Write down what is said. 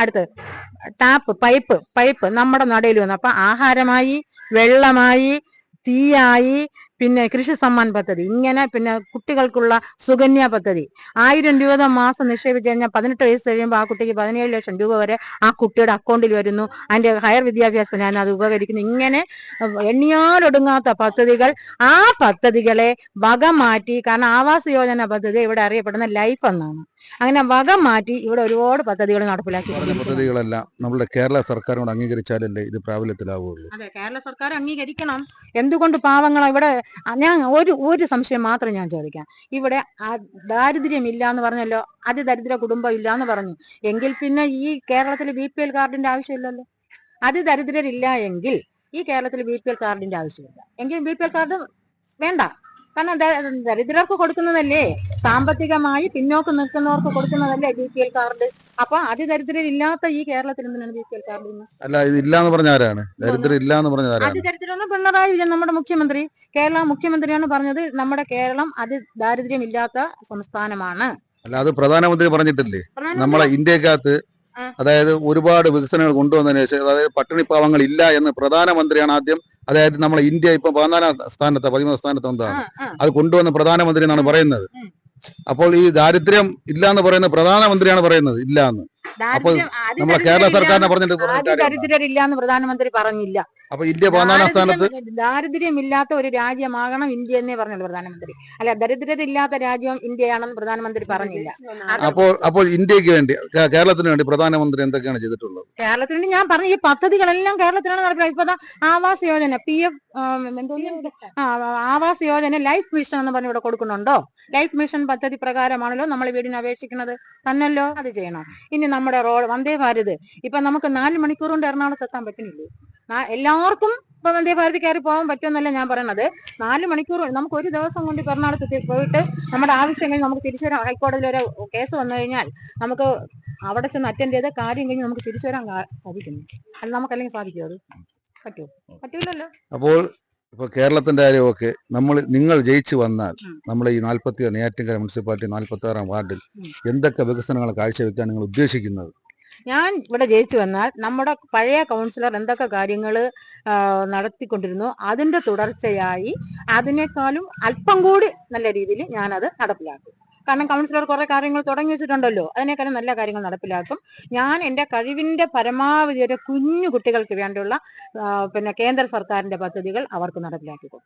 അടുത്ത് tap pipe pipe നമ്മുടെ നടയിൽ വന്നു. അപ്പൊ ആഹാരമായി വെള്ളമായി തീയായി പിന്നെ കൃഷി സമ്മാൻ പദ്ധതി. ഇങ്ങനെ പിന്നെ കുട്ടികൾക്കുള്ള സുകന്യ പദ്ധതി. ആയിരം രൂപ മാസം നിക്ഷേപിച്ച് കഴിഞ്ഞാൽ പതിനെട്ട് വയസ്സ് കഴിയുമ്പോൾ ആ കുട്ടിക്ക് പതിനേഴ് ലക്ഷം രൂപ വരെ ആ കുട്ടിയുടെ അക്കൗണ്ടിൽ വരുന്നു. അതിന്റെ ഹയർ വിദ്യാഭ്യാസത്തിന് ഞാൻ അത് ഉപകരിക്കുന്നു. ഇങ്ങനെ എണ്ണിയാലൊടുങ്ങാത്ത പദ്ധതികൾ. ആ പദ്ധതികളെ വക മാറ്റി കാരണം ആവാസ് യോജന പദ്ധതി ഇവിടെ അറിയപ്പെടുന്ന ലൈഫ് എന്നാണ്. അങ്ങനെ വക മാറ്റി ഇവിടെ ഒരുപാട് പദ്ധതികൾ നടപ്പിലാക്കി. പദ്ധതികളെല്ലാം നമ്മുടെ കേരള സർക്കാരിനോട് അംഗീകരിച്ചാലല്ലേ ഇത് പ്രാബല്യത്തിലാവുള്ളൂ അതെ കേരള സർക്കാർ അംഗീകരിക്കണം. എന്തുകൊണ്ട് പാവങ്ങൾ ഇവിടെ ഞാൻ ഒരു ഒരു സംശയം മാത്രം ഞാൻ ചോദിക്കാം. ഇവിടെ ദാരിദ്ര്യമില്ല എന്ന് പറഞ്ഞല്ലോ അതിദരിദ്ര കുടുംബം ഇല്ല എന്ന് പറഞ്ഞു. എങ്കിൽ പിന്നെ ഈ കേരളത്തിൽ ബി പി എൽ കാർഡിന്റെ ആവശ്യമില്ലല്ലോ. അതിദരിദ്രരില്ല എങ്കിൽ ഈ കേരളത്തിൽ ബി പി എൽ കാർഡിന്റെ ആവശ്യമില്ല. എങ്കിൽ ബി പി എൽ കാർഡ് വേണ്ട. കാരണം ദരിദ്രർക്ക് കൊടുക്കുന്നതല്ലേ? സാമ്പത്തികമായി പിന്നോക്കം നിൽക്കുന്നവർക്ക് കൊടുക്കുന്നതല്ലേ ബി പി എൽ കാർഡ്? അപ്പൊ അതിദരിദ്രരില്ലാത്ത ഈ കേരളത്തിൽ എന്തിനാണ് ബി പി എൽ കാർഡ് അല്ല ഇത് ഇല്ലാന്ന് പറഞ്ഞ ആരാണ്? ദരിദ്രം ഇല്ലാന്ന് പറഞ്ഞ അതിദരിദ്രം പിണറായി വിജയൻ നമ്മുടെ മുഖ്യമന്ത്രി. കേരള മുഖ്യമന്ത്രിയാണ് പറഞ്ഞത് നമ്മുടെ കേരളം അതി ദാരിദ്ര്യമില്ലാത്ത സംസ്ഥാനമാണ്. അല്ല അത് പ്രധാനമന്ത്രി പറഞ്ഞിട്ടില്ലേ? നമ്മളെ ഇന്ത്യക്കകത്ത്. അതായത് ഒരുപാട് വികസനങ്ങൾ കൊണ്ടുവന്നതിന് ശേഷം അതായത് പട്ടിണി പാവങ്ങൾ ഇല്ല എന്ന് പ്രധാനമന്ത്രിയാണ് ആദ്യം അതായത് നമ്മളെ ഇന്ത്യ ഇപ്പൊ പതിനാലാം സ്ഥാനത്ത് പതിമൂന്നാം സ്ഥാനത്ത് എന്താണ്? അത് കൊണ്ടുവന്ന പ്രധാനമന്ത്രി എന്നാണ് പറയുന്നത്. അപ്പോൾ ഈ ദാരിദ്ര്യം ഇല്ല എന്ന് പറയുന്ന പ്രധാനമന്ത്രിയാണ് പറയുന്നത് ഇല്ല എന്ന്. അപ്പോൾ നമ്മളെ കേരള സർക്കാരിനെ പറഞ്ഞിട്ട് കാര്യമില്ല. എന്ന് പ്രധാനമന്ത്രി പറഞ്ഞില്ല. അപ്പൊ ഇന്ത്യ പതിനാലാം സ്ഥാനത്ത് ദാരിദ്ര്യം- ദാരിദ്ര്യമില്ലാത്ത ഒരു രാജ്യമാകണം ഇന്ത്യ എന്നേ പറഞ്ഞുള്ളൂ പ്രധാനമന്ത്രി. അല്ല ദരിദ്രരില്ലാത്ത രാജ്യം ഇന്ത്യയാണെന്ന് പ്രധാനമന്ത്രി പറഞ്ഞില്ല. അപ്പോൾ അപ്പോൾ ഇന്ത്യയ്ക്ക് വേണ്ടി കേരളത്തിന് വേണ്ടി പ്രധാനമന്ത്രി എന്തൊക്കെയാണ് ചെയ്തിട്ടുള്ളത്? കേരളത്തിന് വേണ്ടി ഞാൻ പറഞ്ഞ ഈ പദ്ധതികളെല്ലാം കേരളത്തിലാണ് നടപ്പിലാക്കുക ഇപ്പൊ Awas Yojana P F Awas Yojana life mission എന്ന് പറഞ്ഞ് ഇവിടെ കൊടുക്കുന്നുണ്ടോ? ലൈഫ് മിഷൻ പദ്ധതി പ്രകാരമാണല്ലോ നമ്മൾ വീടിന് അപേക്ഷിക്കുന്നത്. തന്നല്ലോ അത് ചെയ്യണം. ഇനി നമ്മുടെ റോഡ് വന്ദേ ഭാരത്. ഇപ്പൊ നമുക്ക് നാല് മണിക്കൂർ കൊണ്ട് എറണാകുളത്ത് എത്താൻ പറ്റുന്നില്ലേ? എല്ലാവർക്കും ഇപ്പൊ വന്ദേഭാരതി കയറി പോകാൻ പറ്റുമെന്നല്ല ഞാൻ പറയണത്. നാല് മണിക്കൂർ നമുക്ക് ഒരു ദിവസം കൊണ്ട് ഇപ്പൊ പോയിട്ട് നമ്മുടെ ആവശ്യങ്ങൾ നമുക്ക് തിരിച്ചു വരാം ഹൈക്കോടതിയിൽ ഒരു കേസ് വന്നു കഴിഞ്ഞാൽ നമുക്ക് അവിടെ ചെന്ന് അറ്റൻഡ് ചെയ്ത് കാര്യം കഴിഞ്ഞ് നമുക്ക് തിരിച്ചു വരാൻ സാധിക്കുന്നു. അത് നമുക്കല്ലെങ്കിൽ സാധിക്കുമോ അത്? പറ്റുമോ? പറ്റൂലല്ലോ. അപ്പോൾ ഇപ്പൊ കേരളത്തിന്റെ കാര്യമൊക്കെ നമ്മൾ നിങ്ങൾ ജയിച്ചു വന്നാൽ നമ്മൾ ഈ നാൽപ്പത്തി നെയ്യാറ്റിൻകര മുനിസിപ്പാലിറ്റി നാൽപ്പത്തി ആറാം വാർഡിൽ. എന്തൊക്കെ വികസനങ്ങൾ കാഴ്ചവെക്കാൻ നിങ്ങൾ ഉദ്ദേശിക്കുന്നത്? ഞാൻ ഇവിടെ ജയിച്ചു വന്നാൽ നമ്മുടെ പഴയ കൗൺസിലർ എന്തൊക്കെ കാര്യങ്ങൾ നടത്തിക്കൊണ്ടിരുന്നു അതിന്റെ തുടർച്ചയായി അതിനേക്കാളും അല്പം കൂടി നല്ല രീതിയിൽ ഞാനത് നടപ്പിലാക്കും. കാരണം കൗൺസിലർ കുറെ കാര്യങ്ങൾ തുടങ്ങി വെച്ചിട്ടുണ്ടല്ലോ. അതിനേക്കാളും നല്ല കാര്യങ്ങൾ നടപ്പിലാക്കും. ഞാൻ എന്റെ കഴിവിന്റെ പരമാവധി ഒരു കുഞ്ഞു കുട്ടികൾക്ക് വേണ്ടിയുള്ള പിന്നെ കേന്ദ്ര സർക്കാരിന്റെ പദ്ധതികൾ അവർക്ക് നടപ്പിലാക്കി കൊടുക്കും